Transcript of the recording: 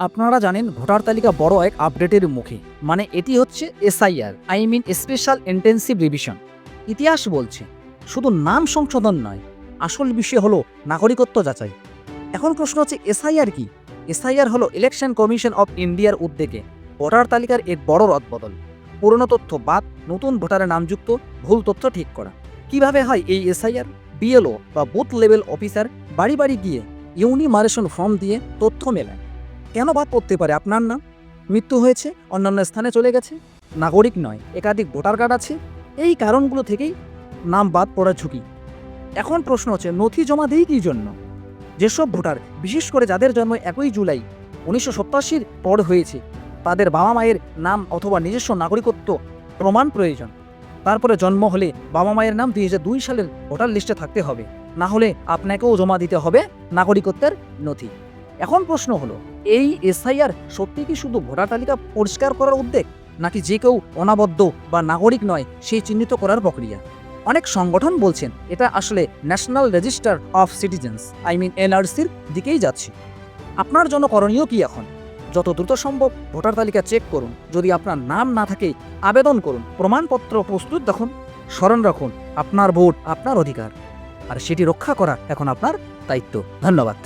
আপনারা জানেন ভোটার তালিকা বড় এক আপডেটের মুখে মানে এটি হচ্ছে SIR I mean special intensive revision ইতিহাস বলছে, শুধু নাম সংশোধন নয়, আসল বিষয় হলো নাগরিকত্ব যাচাই। এখন প্রশ্ন হচ্ছে, এসআইআর কি? এসআইআর হলো ইলেকশন কমিশন অফ ইন্ডিয়ার উদ্যোগে ভোটার তালিকার এক বড় রদবদল। পুরনো তথ্য বাদ, নতুন ভোটারের নামযুক্ত, ভুল তথ্য ঠিক করা। কীভাবে হয় এই এসআইআর? বিএলও বা বুথ লেভেল অফিসার বাড়ি বাড়ি গিয়ে ইউনিমারেশন ফর্ম দিয়ে তথ্য মেলায়। কেন বাদ পড়তে পারে? আপনার নাম? মৃত্যু হয়েছে, অন্যান্য স্থানে চলে গেছে। নাগরিক নয়, একাধিক ভোটার কার্ড আছে। এই কারণগুলো থেকেই নাম বাদ পড়ার ঝুঁকি। এখন প্রশ্ন হচ্ছে, নথি জমা দেই কী জন্য? যেসব ভোটার, বিশেষ করে যাদের জন্ম একই জুলাই উনিশশো সপ্তাশির পর হয়েছে, তাদের বাবা মায়ের নাম অথবা নিজস্ব নাগরিকত্ব প্রমাণ প্রয়োজন। তারপরে জন্ম হলে বাবা মায়ের নাম দুই হাজার দুই সালের ভোটার লিস্টে থাকতে হবে। না হলে আপনাকেও জমা দিতে হবে নাগরিকত্বের নথি। এখন প্রশ্ন হলো এই এসআইআর সত্যি কি শুধু ভোটার তালিকা পরিষ্কার করার উদ্যোগ, নাকি যে কেউ অনাবদ্ধ বা নাগরিক নয় সেই চিহ্নিত করার প্রক্রিয়া? অনেক সংগঠন বলছেন এটা আসলে national register of citizens I mean এনআরসির দিকেই যাচ্ছে। আপনার জন্য করণীয় কি এখন? যত দ্রুত সম্ভব ভোটার তালিকা চেক করুন, যদি আপনার নাম না থাকে, আবেদন করুন, প্রমাণপত্র প্রস্তুত রাখুন স্মরণ রাখুন, আপনার ভোট আপনার অধিকার। আর সেটি রক্ষা করা এখন আপনার দায়িত্ব। ধন্যবাদ।